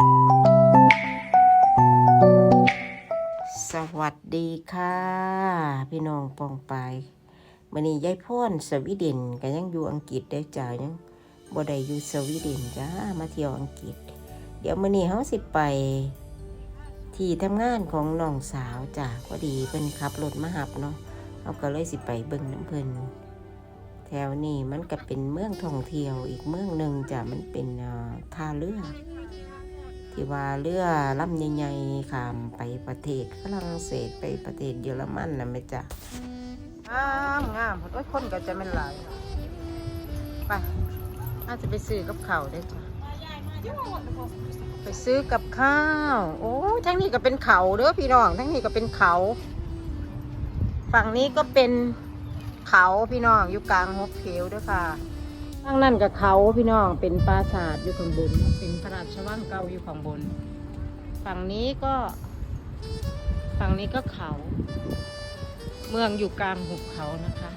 สวัสดีค่ะ พี่น้องปองไปมันนี้ยายพ่อนสวีเดนก็ยังอยู่อังกฤษได้จ้ายังบ่ได้อยู่สวีเดนจ้ามาเที่ยวอังกฤษ เดี๋ยวมื้อนี้เฮาสิไป ที่ทำงานของน้องสาวจ้าพอดีเพิ่นขับรถมาหับเนาะเฮาก็เลยสิไปเบิ่งน้ำเพิ่นแถวนี้มันก็เป็นเมืองท่องเที่ยวอีกเมืองหนึ่งจ้ะมันเป็นท่าเรือ ที่ว่าเรือลำใหญ่ๆข้ามไปประเทศฝรั่งเศสไปประเทศเยอรมันนะแม่จ้ะงามงามโอ้ยคนก็จะไม่หลายไปอาจจะไปซื้อกับข้าวได้จ้ะไปซื้อกับข้าว โอ้ทั้งนี้ก็เป็นเขาเด้อพี่น้องทั้งนี้ก็เป็นเขา ฝั่งนี้ก็เป็นเขาพี่น้องอยู่กลางหกเขวเด้อค่ะ ข้างนั่นกับเขาพี่น้องเป็นปราสาทอยู่ข้างบน เป็นพระราชวังเก่าอยู่ข้างบน ฝั่งนี้ก็ ฝั่งนี้ก็เขา เมืองอยู่กลางหุบเขานะคะ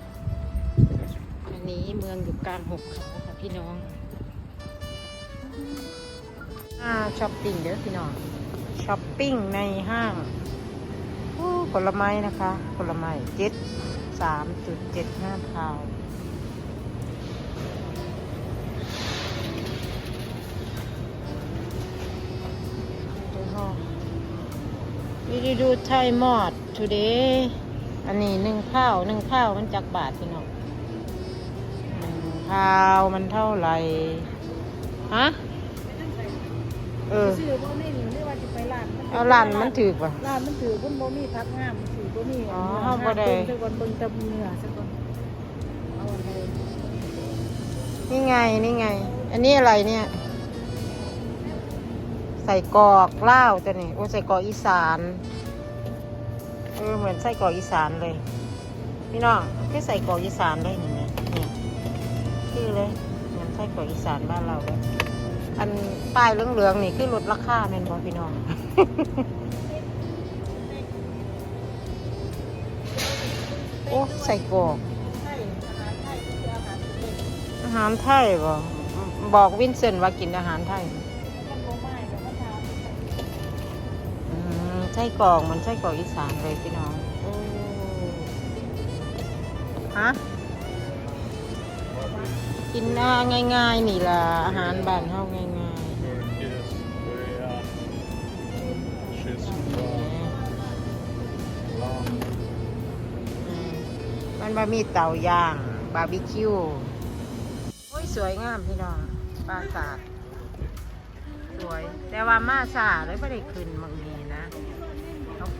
อันนี้เมืองอยู่กลางหุบเขาค่ะพี่น้องอ่าช้อปปิ้งเด้อพี่น้องช้อปปิ้งในห้างโอ้ผลไม้นะคะ ผลไม้เจ็ดสามจุดเจ็ดห้าพาว We do do Thai mod today อันนี้หนึ่งข้าวหนึ่งข้าวมันจักบาทพี่น้องหนึ่งข้าวมันเท่าไหร่ฮะเออซื้อบ่มีนี่ไม่ว่าจะไปร้านเอาร้านมันถือป่ะร้านมันถือคุณบ่มีพักงามมันถือบ่มีอ๋อเฮาบ่ได้เบิ่งซะก่อนเบิ่งแตะเนื้อซะก่อนเอาอันใดนี่ไงนี่ไง อันนี้อะไรเนี่ย ใส่กอกเล่าจะนี่โอ้ใส่กอกอีสานเออเหมือนใส่กอกอีสานเลย พี่น้องก็ใส่กอกอีสานเลยนี่เนี่ยเนี่ยคือเลยเหมือนใส่กอกอีสานบ้านเราเลยอันป้ายเหลืองๆนี่คือลดราคาแม่นบอพี่น้องโอ้ใส่กอกอาหารไทยคืออาหารไทยอาหารไทยบ่บอกวินเซนว่ากินอาหารไทย ไส้กรอกเหมันไส้กรอกอีสานเลยพี่น้องโอ้ฮะกินอ่าง่าย ๆ นี่ล่ะอาหารบ้านเฮาง่าย Yes, det är kyss, ๆ lam. อืมมันบะมีเตาย่าง บาร์บีคิว โอ้ย สวยงามพี่น้องปราสาทสวย แต่ว่ามาซาเลยไม่ได้ขึ้นบางนี้นะเขา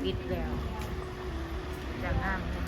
ปิดแล้วจะงามเลย